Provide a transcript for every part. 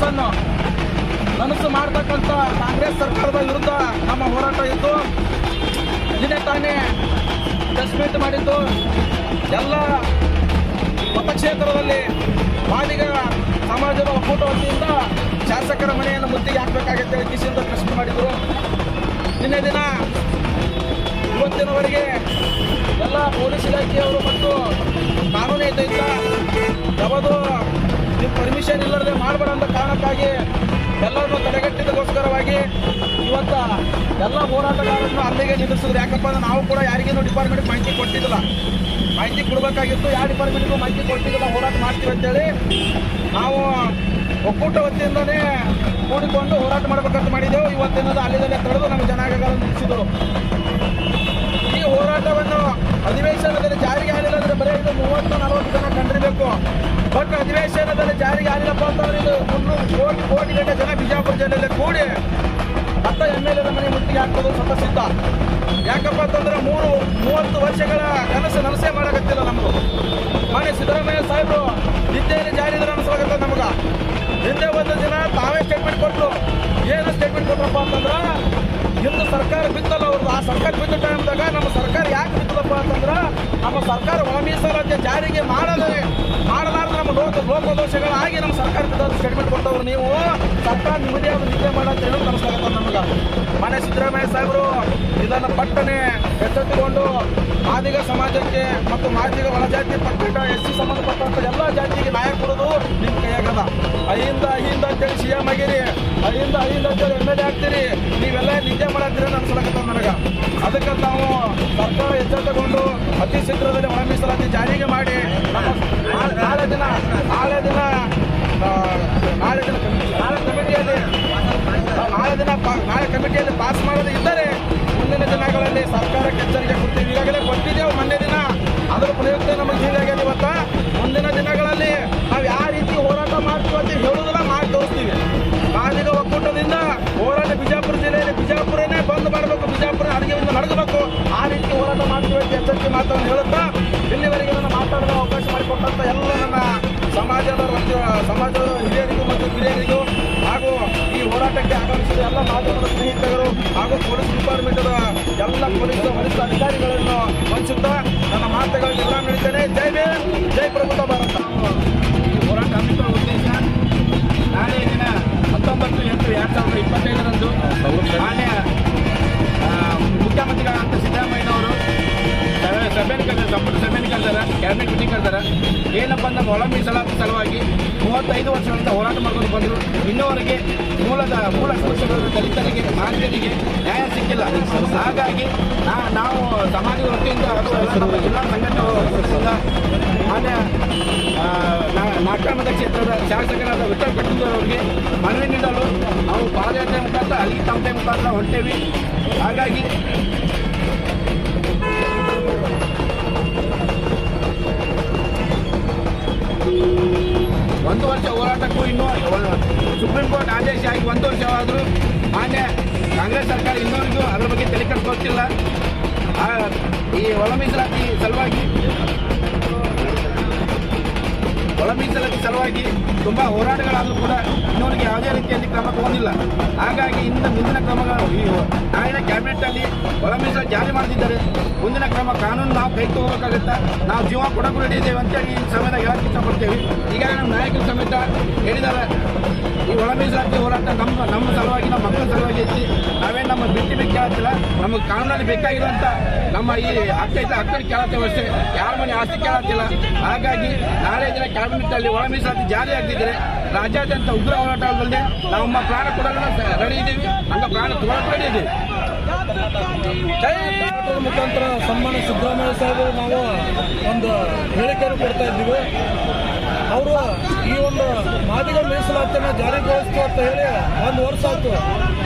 ಕನಸನ್ನು ಕನಸು ಮಾಡ್ತಕ್ಕಂಥ ಕಾಂಗ್ರೆಸ್ ಸರ್ಕಾರದ ವಿರುದ್ಧ ನಮ್ಮ ಹೋರಾಟ ಇತ್ತು ನಿನ್ನೆ ತಾನೇ ಪ್ರೆಸ್ ಮೀಟ್ ಮಾಡಿದ್ದು. ಎಲ್ಲ ಮತಕ್ಷೇತ್ರದಲ್ಲಿ ಮಾದಿಗ ಸಮಾಜದ ಒಕ್ಕೂಟ ವತಿಯಿಂದ ಶಾಸಕರ ಮನೆಯನ್ನು ಮುತ್ತಿಗೆ ಹಾಕಬೇಕಾಗಿತ್ತು ಕಿಶಿಂದ ಪ್ರೆಸ್ ಮಾಡಿದರು. ನಿನ್ನೆ ದಿನ ಇವತ್ತಿನವರೆಗೆ ಎಲ್ಲ ಪೊಲೀಸ್ ಇಲಾಖೆಯವರು ಮತ್ತು ಕಾನೂನಿನಿಂದ ಯಾವುದು ಪರ್ಮಿಷನ್ ಇಲ್ಲದೆ ಮಾಡಬೇಡ ಅಂತ ಕಾರಣಕ್ಕಾಗಿ ಎಲ್ಲರನ್ನು ತಡೆಗಟ್ಟಿದಗೋಸ್ಕರವಾಗಿ ಇವತ್ತ ಎಲ್ಲ ಹೋರಾಟಗಾರರನ್ನು ಅಲ್ಲಿಗೆ ನಿಲ್ಲಿಸಿದ್ರು. ಯಾಕಪ್ಪ ಅಂದ್ರೆ ನಾವು ಕೂಡ ಯಾರಿಗೇನು ಡಿಪಾರ್ಟ್ಮೆಂಟ್ ಮಾಹಿತಿ ಕೊಟ್ಟಿದ್ದಿಲ್ಲ. ಮಾಹಿತಿ ಕೊಡಬೇಕಾಗಿತ್ತು. ಯಾವ ಡಿಪಾರ್ಟ್ಮೆಂಟ್ಗೂ ಮಾಹಿತಿ ಕೊಟ್ಟಿದ್ದಿಲ್ಲ. ಹೋರಾಟ ಮಾಡ್ತೀವಿ ಅಂತೇಳಿ ನಾವು ಒಕ್ಕೂಟ ವತಿಯಿಂದನೇ ಕೂಡಿಕೊಂಡು ಹೋರಾಟ ಮಾಡಬೇಕಂತ ಮಾಡಿದೆವು ಇವತ್ತಿನದು ಅಲ್ಲಿಂದಲೇ ತಡೆದು ನಮ್ಮ ಜನಾಂಗಗಳನ್ನು ನಿಲ್ಲಿಸಿದರು ಈ ಹೋರಾಟವನ್ನು ಅಧಿವೇಶನದಲ್ಲಿ ಜಾರಿಗೆ ಆಗಿಲ್ಲ ಅಂದ್ರೆ ಬರೀ ಇದು ಮೂವತ್ತು ನಲವತ್ತು ಜನ ಕಂಡಿರಬೇಕು ಬಟ್ ಅಧಿವೇಶನದಲ್ಲಿ ಜಾರಿಗೆ ಆಗಿಲ್ಲಪ್ಪ ಅಂತಂದ್ರೆ ಇದು. ಮುನ್ನೂರು ಕೋಟಿ ಕೋಟಿ ಗಂಟೆ ಜನ ಬಿಜಾಪುರ ಜಿಲ್ಲೆಯಲ್ಲಿ ಕೂಡಿ ಹತ್ತ ಎಂ ಎಲ್ ಎ ಮನೆ ಮುತ್ತಿಗೆ ಹಾಕೋದು ಸಿದ್ಧ. ಯಾಕಪ್ಪ ಅಂತಂದ್ರೆ ಮೂರು, ಮೂವತ್ತು ವರ್ಷಗಳ ಕನಸು ನನಸೆ ಮಾಡಕತ್ತಿಲ್ಲ ನಮ್ದು. ಮಾನ್ಯ ಸಿದ್ದರಾಮಯ್ಯ ಸಾಹೇಬರು ನಿದ್ದೆಯಲ್ಲಿ ಜಾರಿ ಅನಿಸ್ಲಾಗತ್ತ ನಮಗ. ಹಿಂದೆ ಒಂದು ದಿನ ತಾವೇ ಸ್ಟೇಟ್ಮೆಂಟ್ ಕೊಟ್ಟರು ಏನು ಸ್ಟೇಟ್ಮೆಂಟ್ ಕೊಟ್ರಪ್ಪ ಅಂತಂದ್ರೆ ಇಂದು ಸರ್ಕಾರ ಬಿತ್ತಲ್ಲ ಅವ್ರದ್ದು. ಆ ಸರ್ಕಾರ ಬಿದ್ದ ಟೈಮ್ದಾಗ ನಮ್ಮ ಸರ್ಕಾರ ಯಾಕೆ ಬಿತ್ತದಪ್ಪ ಅಂತಂದ್ರೆ, ನಮ್ಮ ಸರ್ಕಾರ ಒಳ ಮೀಸಲಾತಿ ಜಾರಿಗೆ ಮಾಡಲೇ ಲೋಪದೋಷಗಳಾಗಿ ನಮ್ಮ ಸರ್ಕಾರ ಬಿದ್ದ ಸ್ಟೇಟ್ಮೆಂಟ್ ನೀವು. ಸರ್ಕಾರ ನಿಮ್ಮದೇ ಆದ ನಿದ್ದೆ ಮಾಡಂತ ಹೇಳಿ ಅನಿಸ್ಲಾಗತ್ತ ನಮಗೆ ಮನೆ ಸಿದ್ದರಾಮಯ್ಯ ಸಾಹೇಬರು, ಇದನ್ನು ಪಟ್ಟನೆ ಎಚ್ಚೆತ್ತುಕೊಂಡು ಮಾದಿಗ ಸಮಾಜಕ್ಕೆ ಮತ್ತು ಮಾದಿಗ ಒಳಜಾತಿ ಪಕ್ಕಟ ಎಸ್ ಸಿ ಸಂಬಂಧಪಟ್ಟಂತ ಎಲ್ಲ ಜಾತಿಗೆ ನ್ಯಾಯ ಕೊಡೋದು ನಿಮ್ಮ ಕೈಯಾಗದ ಅಹಿಂದ ಅಹಿಂದ ಅಂತೇಳಿ ಸಿ ಎಂ ಆಗಿರಿ. ಅಹಿಂದ ಅಹಿಂದ ಅಂತೇಳಿ ಎಂ ಎಲ್ ಎ ಆಗ್ತೀರಿ. ನೀವೆಲ್ಲ ನಿದ್ದೆ ಮಾಡತ್ತೀರಿ ಅಂತ ಜಿಲ್ಲೆಯಲ್ಲಿ ಬಿಜಾಪುರನೇ ಬಂದ್ ಮಾಡಬೇಕು, ಬಿಜಾಪುರ ಅಡುಗೆಯಿಂದ ನಡೆಸಬೇಕು ಆ ರೀತಿ ಹೋರಾಟ ಮಾಡ್ತೀವಿ ಅಂತ ಎಚ್ಚರಿಕೆ ಮಾತನ್ನು ಹೇಳುತ್ತಾ, ಇಲ್ಲಿವರೆಗೆ ನನ್ನ ಮಾತಾಡಲು ಅವಕಾಶ ಮಾಡಿಕೊಟ್ಟಂತ ಎಲ್ಲ ನನ್ನ ಸಮಾಜದ ಸಮಾಜದ ಹಿರಿಯರಿಗೂ ಮತ್ತು ಕಿರಿಯರಿಗೂ, ಹಾಗೂ ಈ ಹೋರಾಟಕ್ಕೆ ಆಗಮಿಸಿದ ಎಲ್ಲ ಮಾಧ್ಯಮದ ಸ್ನೇಹಿತರು ಹಾಗೂ ಪೊಲೀಸ್ ಡಿಪಾರ್ಟ್ಮೆಂಟ್ನ ಎಲ್ಲ ಪೊಲೀಸ್ ವರಿಷ್ಠ ಅಧಿಕಾರಿಗಳನ್ನು ವಹಿಸುತ್ತಾ ನನ್ನ ಮಾತುಗಳನ್ನು ಎಲ್ಲ ನೀಡುತ್ತೇನೆ ಜೈ ಬೇ ಜೈ ಪ್ರಭುತ್ವ ಭಾರತ. ಹೋರಾಟ ಹಮ್ಮಿಕೊಳ್ಳುವ ಉದ್ದೇಶ ನಾಳೆ ದಿನ ಹತ್ತೊಂಬತ್ತು ಎಂಟು ಎರಡು ಸಾವಿರದ ಇಪ್ಪತ್ತೈದರಂದು ಕರೆದಾರ ಕ್ಯಾಬಿನೆಟ್ ಮೀಟಿಂಗ್ ಕರೆದಾರ ಏನಪ್ಪ ಅಂದ್ರೆ ಒಳ ಮೀಸಲಾತಿ ಸಲುವಾಗಿ ಮೂವತ್ತೈದು ವರ್ಷಗಳಿಂದ ಹೋರಾಟ ಮಾಡ್ಕೊಂಡು ಬಂದರು. ಇನ್ನೂವರೆಗೆ ಮೂಲದ ಮೂಲ ಸಮಸ್ಯೆಗಳು ದಲಿತರಿಗೆ ಮಾನ್ಯರಿಗೆ ನ್ಯಾಯ ಸಿಕ್ಕಿಲ್ಲ. ಹಾಗಾಗಿ ನಾವು ಸಮಾಜದ ಎಲ್ಲ ನಮ್ಮ ಜಿಲ್ಲಾ ಸಂಘಟನೆ ಮಾನ್ಯ ಆ, ಕ್ಷೇತ್ರದ ಶಾಸಕರಾದ ವಿಠಲ್ ಅವರಿಗೆ ಮನವಿ ನೀಡಲು ನಾವು ಪಾದಯಾತ್ರೆ ಮುಖಾಂತರ ಅಲ್ಲಿ ತಮ್ಮದೇ ಮುಖಾಂತರ ಹೊಂಟೇವಿ ಹಾಗಾಗಿ ಒಂದು ವರ್ಷ ಹೋರಾಟಕ್ಕೂ ಇನ್ನೂ ಸುಪ್ರೀಂ ಕೋರ್ಟ್ ಆದೇಶ ಆಗಿ ಒಂದು ವರ್ಷವಾದರೂ ಮಾನ್ಯ ಕಾಂಗ್ರೆಸ್ ಸರ್ಕಾರ ಇನ್ನೂರಿಗೂ ಅದರ ಬಗ್ಗೆ ತಲೆ ಕಟ್ಕೊಳ್ತಿಲ್ಲ ಈ ಒಳ ಮೀಸಲಾತಿ ಸಲುವಾಗಿ ಒಳ ಮೀಸಲಾತಿ ಸಲುವಾಗಿ ತುಂಬಾ ಹೋರಾಟಗಳಾದರೂ ಕೂಡ ಇನ್ನವರಿಗೆ ಯಾವುದೇ ರೀತಿಯಲ್ಲಿ ಕ್ರಮ ತಗೊಂಡಿಲ್ಲ. ಹಾಗಾಗಿ ಇನ್ನು ಮುಂದಿನ ಕ್ರಮಗಳು ನಾಳಿನ ಕ್ಯಾಬಿನೆಟ್ ಅಲ್ಲಿ ಒಳ ಮೀಸಲಾತಿ ಜಾರಿ ಮಾಡ್ತಿದ್ದಾರೆ ಮುಂದಿನ ಕ್ರಮ ಕಾನೂನು ನಾವು ಕೈ ತಗೋಬೇಕಾಗುತ್ತೆ? ನಾವು ಜೀವ ಕೊಡಕು ರೆಡಿ ಇದ್ದೇವೆ ಅಂತೇಳಿ ಈ ಸಮಯದಾಗ ಹೇಳಕ್ಕೆ ಇಷ್ಟಪಡ್ತೇವೆ. ಈಗ ನಮ್ಮ ನಾಯಕರು ಸಮೇತ ಹೇಳಿದ್ದಾರೆ. ಈ ಒಳ ಮೀಸಲಾತಿ ಹೋರಾಟ ನಮ್ಮ ನಮ್ಮ ಸಲುವಾಗಿ, ನಮ್ಮ ಮಕ್ಕಳ ಸಲುವಾಗಿ ಐತಿ ನಾವೇನು ನಮ್ಮ ಬಿಟ್ಟು ಬೇಕಾಗಿಲ್ಲ ನಮಗೆ ಕಾನೂನಲ್ಲಿ ಬೇಕಾಗಿರುವಂತ ನಮ್ಮ ಈ ಹಕ್ಕ ಹಕ್ಕನ್ನು ಕೇಳತ್ತೇವೆ ಅಷ್ಟೇ ಯಾರ ಮನೆ ಆಸ್ತಿ ಕೇಳತ್ತಿಲ್ಲ ಹಾಗಾಗಿ ನಾಳೆ ದಿನ ಕ್ಯಾಬಿನೆಟ್ ಅಲ್ಲಿ ಒಳ ಮೀಸಲಾತಿ ಜಾರಿ ಆಗ್ತಿದ್ರೆ ರಾಜ್ಯಾದ್ಯಂತ ಉಗ್ರ ಹೋರಾಟದಲ್ಲಿ ನಮ್ಮ ಪ್ರಾಣ ಕೊಡಲು ರೆಡಿ ಇದ್ದೀವಿ. ಹಂಗ ಪ್ರಾಣ ತಗೊಳಕ್ ರೆಡಿ ಇದ್ದೀವಿ. ಮುಖಾಂತರ ಸನ್ಮಾನ ಸಿದ್ದರಾಮಯ್ಯ ಸಾಹೇಬರು ನಾವು ಒಂದು ಹೇಳಿಕೆಯನ್ನು ಕೊಡ್ತಾ ಇದ್ದೀವಿ. ಅವರು ಈ ಒಂದು ಮಾದಿಗ ಮೀಸಲಾತಿಯನ್ನು ಜಾರಿಗೊಳಿಸ್ತು ಅಂತ ಹೇಳಿ ಒಂದು ವರ್ಷ ಆಯ್ತು.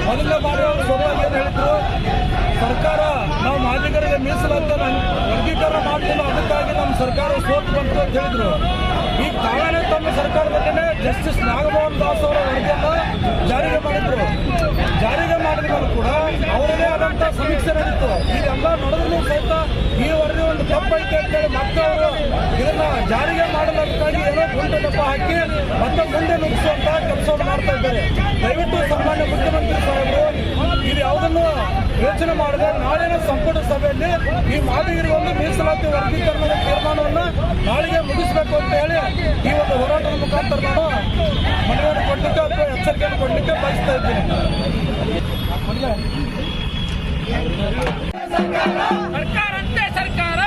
ಮೊದಲನೇ ಬಾರಿ ಅವರು ಸಲುವಾಗಿ ಏನು ಹೇಳಿದ್ರು? ಸರ್ಕಾರ ನಾವು ಮಾದಿಗರಿಗೆ ಮೀಸಲಾದ ವರ್ಗೀಕರಣ ಮಾಡ್ತಿಲ್ಲ, ಅದಕ್ಕಾಗಿ ನಮ್ಮ ಸರ್ಕಾರ ಸೋತು ಬಂತು ಅಂತ ಹೇಳಿದ್ರು. ಈಗ ತಾನೇ ತಮ್ಮ ಸರ್ಕಾರದಲ್ಲೇ ಜಸ್ಟಿಸ್ ನಾಗಮೋಹನ್ ದಾಸ್ ಅವರ ವರದಿಯನ್ನು ಜಾರಿಗೆ ಮಾಡಿದ್ರು. ಜಾರಿಗೆ ಮಾಡಿದ ಕೂಡ ಅವರದೇ ಆದಂತ ಸಮೀಕ್ಷೆ ನಡೀತು ಇದೆಲ್ಲ ನಡೆದ್ರು ಸಹಿತ ಈ ವರದಿ ಒಂದು ತಪ್ಪೈತೆ ಅಂತೇಳಿ ಮತ್ತೆ ಅವರು ಇದನ್ನ ಜಾರಿಗೆ ಮಾಡಲಾಗಿ ಏನೋ ಗುಂಟು ದಪ್ಪ ಹಾಕಿ ಮತ್ತೆ ಮುಂದೆ ನುಗ್ಗಿಸುವಂತಹ ಕೆಲಸ ಕೆಲಸವನ್ನು ಮಾಡ್ತಾ ಇದ್ದಾರೆ. ದಯವಿಟ್ಟು ಸಾಮಾನ್ಯ ಮುಖ್ಯಮಂತ್ರಿ ಸಾಹೇಬರು, ಇದು ಯಾವುದನ್ನು ಯೋಚನೆ ಮಾಡಿದೆ. ನಾಳಿನ ಸಂಪುಟ ಸಭೆಯಲ್ಲಿ ಈ ಮಾದಿಗರಿಗೆ ಒಂದು ಮೀಸಲಾತಿ ವರ್ಗೀಕರಣದ ತೀರ್ಮಾನವನ್ನು ನಾಳೆಗೆ ಮುಗಿಸಬೇಕು ಅಂತ ಹೇಳಿ ಈ ಒಂದು ಹೋರಾಟದ ಮುಖಾಂತರ ನಾನು ಮನವಿಯನ್ನು ಕೊಡ್ಲಿಕ್ಕೆ ಅಥವಾ ಎಚ್ಚರಿಕೆಯನ್ನು ಕೊಡ್ಲಿಕ್ಕೆ ಬಯಸ್ತಾ ಇದ್ದೀನಿ. ಸರ್ಕಾರ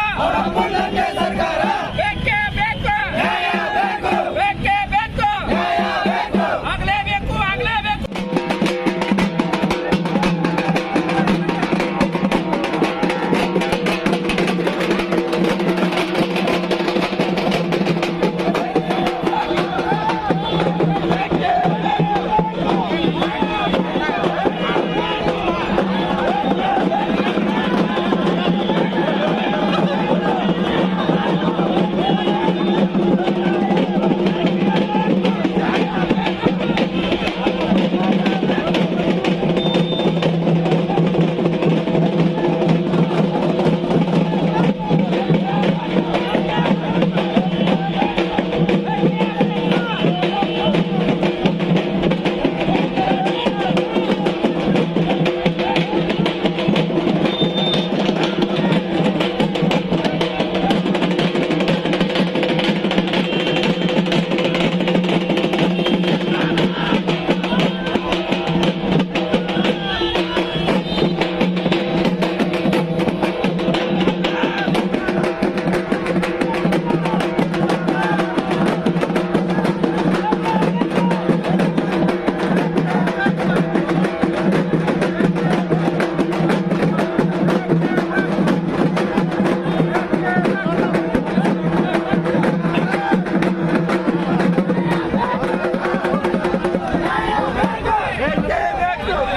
Thank you.